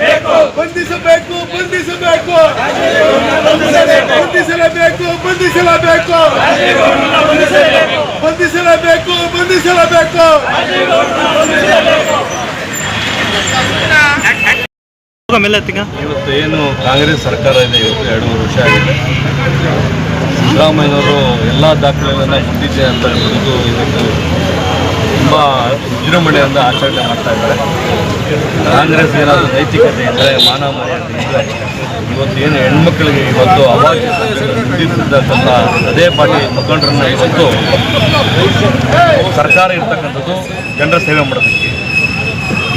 ಬೇಕು ಬಂಧಿಸಬೇಕು ಬಂಧಿಸಬೇಕು. ಬಂಧಿಸಲೇಬೇಕು ಬಂಧಿಸಲೇಬೇಕು. ಬಂಧಿಸಲೇಬೇಕು ಬಂಧಿಸಲೇಬೇಕು. ಇವತ್ತು ಏನು ಕಾಂಗ್ರೆಸ್ ಸರ್ಕಾರ ಇದೆ ಇವತ್ತು ಎರಡೂವರೆ ವರ್ಷ ಆಗಿದೆ. ಸಿದ್ದರಾಮಯ್ಯವರು ಎಲ್ಲ ದಾಖಲೆಗಳನ್ನು ಮುಂದಿದೆ ಅಂತ ಹೇಳಿದ್ದು ಇವತ್ತು ತುಂಬ ವಿಜೃಂಭಣೆಯಿಂದ ಆಚರಣೆ ಮಾಡ್ತಾ ಇದ್ದಾರೆ. ಕಾಂಗ್ರೆಸ್ ಏನಾದರೂ ನೈತಿಕತೆ ಇದ್ದರೆ ಮಾನವ ಮರ್ಯಾದೆ ಇವತ್ತು ಏನು ಹೆಣ್ಮಕ್ಳಿಗೆ ಇವತ್ತು ಅವಾಗ ಮುಂದಿರ್ತಕ್ಕಂಥ ಅದೇ ಪಾರ್ಟಿ ಮುಖಂಡರನ್ನ ಇವತ್ತು ಸರ್ಕಾರ ಇರ್ತಕ್ಕಂಥದ್ದು ಜನರ ಸೇವೆ ಮಾಡೋದಕ್ಕೆ,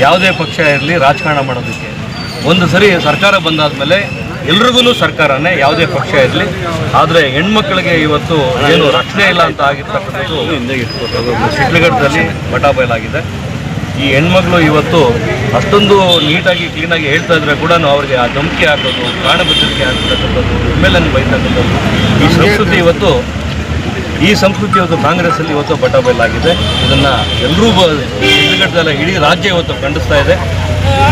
ಯಾವುದೇ ಪಕ್ಷ ಇರಲಿ ರಾಜಕಾರಣ ಮಾಡೋದಕ್ಕೆ. ಒಂದು ಸರಿ ಸರ್ಕಾರ ಬಂದಾದ್ಮೇಲೆ ಎಲ್ರಿಗೂ ಸರ್ಕಾರನೇ ಯಾವುದೇ ಪಕ್ಷ ಇರಲಿ, ಆದರೆ ಹೆಣ್ಮಕ್ಳಿಗೆ ಇವತ್ತು ಏನು ರಕ್ಷಣೆ ಇಲ್ಲ ಅಂತ ಆಗಿರ್ತಕ್ಕಂಥದ್ದು ಶಿಡ್ಲಘಟ್ಟದಲ್ಲಿ ಬಟಾಬೈಲಾಗಿದೆ ಈ ಹೆಣ್ಮಗಳು ಇವತ್ತು ಅಷ್ಟೊಂದು ನೀಟಾಗಿ, ಕ್ಲೀನಾಗಿ ಹೇಳ್ತಾ ಇದ್ರೆ ಕೂಡ ಅವ್ರಿಗೆ ಆ ಧಮಕಿ ಹಾಕೋದು, ಪ್ರಾಣ ಆಗ್ತಕ್ಕಂಥದ್ದು ಎಮ್ಮೆಲ್ಲೆನ್ ಬೈತಕ್ಕಂಥದ್ದು, ಈ ಸಂಸ್ಕೃತಿ ಇವತ್ತು, ಈ ಸಂಸ್ಕೃತಿ ಇವತ್ತು ಕಾಂಗ್ರೆಸ್ಸಲ್ಲಿ ಇವತ್ತು ಬಟಾಬೈಲಾಗಿದೆ ಇದನ್ನು ಎಲ್ಲರೂ ಶಿಡ್ಲಘಟ್ಟದಲ್ಲ ಇಡೀ ರಾಜ್ಯ ಇವತ್ತು ಖಂಡಿಸ್ತಾ ಇದೆ.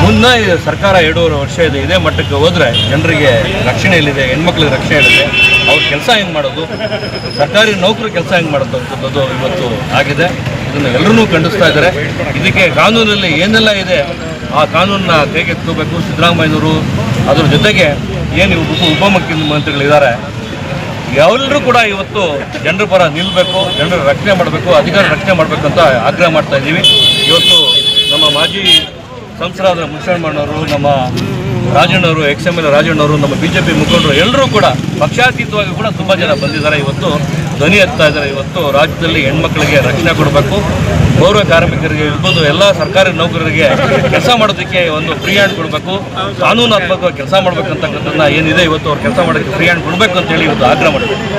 ಮುನ್ನ ಸರ್ಕಾರ ಎರಡೂವರೆ ವರ್ಷ ಇದೆ, ಇದೇ ಮಟ್ಟಕ್ಕೆ ಹೋದರೆ ಜನರಿಗೆ ರಕ್ಷಣೆ ಇಲ್ಲಿದೆ ಹೆಣ್ಮಕ್ಳಿಗೆ ರಕ್ಷಣೆ ಇಲ್ಲಿದೆ ಅವ್ರ ಕೆಲಸ ಹೆಂಗೆ ಮಾಡೋದು? ಸರ್ಕಾರಿ ನೌಕರು ಕೆಲಸ ಹೆಂಗೆ ಮಾಡೋದು ಅಂತದ್ದು ಇವತ್ತು ಆಗಿದೆ. ಇದನ್ನು ಎಲ್ಲರೂ ಖಂಡಿಸ್ತಾ ಇದ್ದಾರೆ. ಇದಕ್ಕೆ ಕಾನೂನಲ್ಲಿ ಏನೆಲ್ಲ ಇದೆ, ಆ ಕಾನೂನನ್ನ ಕೈಗೆತ್ಕೋಬೇಕು ಸಿದ್ದರಾಮಯ್ಯನವರು. ಅದ್ರ ಜೊತೆಗೆ ಏನು ಉಪ ಉಪಮುಖ್ಯಮಂತ್ರಿಗಳಿದ್ದಾರೆ ಎಲ್ಲರೂ ಕೂಡ ಇವತ್ತು ಜನರ ಪರ ನಿಲ್ಲಬೇಕು ಜನರ ರಕ್ಷಣೆ ಮಾಡಬೇಕು, ಅಧಿಕಾರ ರಕ್ಷಣೆ ಮಾಡಬೇಕು ಅಂತ ಆಗ್ರಹ ಮಾಡ್ತಾ ಇದ್ದೀವಿ. ಇವತ್ತು ನಮ್ಮ ಮಾಜಿ ಸಂಸದರಾದ ಮುಸಲ್ಮಾನವರು ನಮ್ಮ ರಾಜಣ್ಣವರು ಎಕ್ಸ್ ಎಂ ಎಲ್ ರಾಜಣ್ಣವರು ನಮ್ಮ ಬಿ ಜೆ ಪಿ ಮುಖಂಡರು ಎಲ್ಲರೂ ಕೂಡ ಪಕ್ಷಾತೀತವಾಗಿ ಕೂಡ ತುಂಬ ಜನ ಬಂದಿದ್ದಾರೆ. ಇವತ್ತು ಧ್ವನಿ ಎತ್ತಾ ಇದ್ದಾರೆ. ಇವತ್ತು ರಾಜ್ಯದಲ್ಲಿ ಹೆಣ್ಮಕ್ಳಿಗೆ ರಕ್ಷಣೆ ಕೊಡಬೇಕು. ಗೌರವ ಕಾರ್ಮಿಕರಿಗೆ, ಇರ್ಬೋದು ಎಲ್ಲ ಸರ್ಕಾರಿ ನೌಕರರಿಗೆ ಕೆಲಸ ಮಾಡೋದಕ್ಕೆ ಒಂದು ಫ್ರೀ ಹ್ಯಾಂಡ್ ಕೊಡಬೇಕು. ಕಾನೂನಾತ್ಮಕವಾಗಿ ಕೆಲಸ ಮಾಡಬೇಕಂತಕ್ಕಂಥದ್ದನ್ನ ಏನಿದೆ, ಇವತ್ತು ಅವ್ರು ಕೆಲಸ ಮಾಡೋಕ್ಕೆ ಫ್ರೀ ಹ್ಯಾಂಡ್ ಕೊಡಬೇಕು ಅಂತೇಳಿ ಇವತ್ತು ಆಗ್ರಹ ಮಾಡಿದ್ದಾರೆ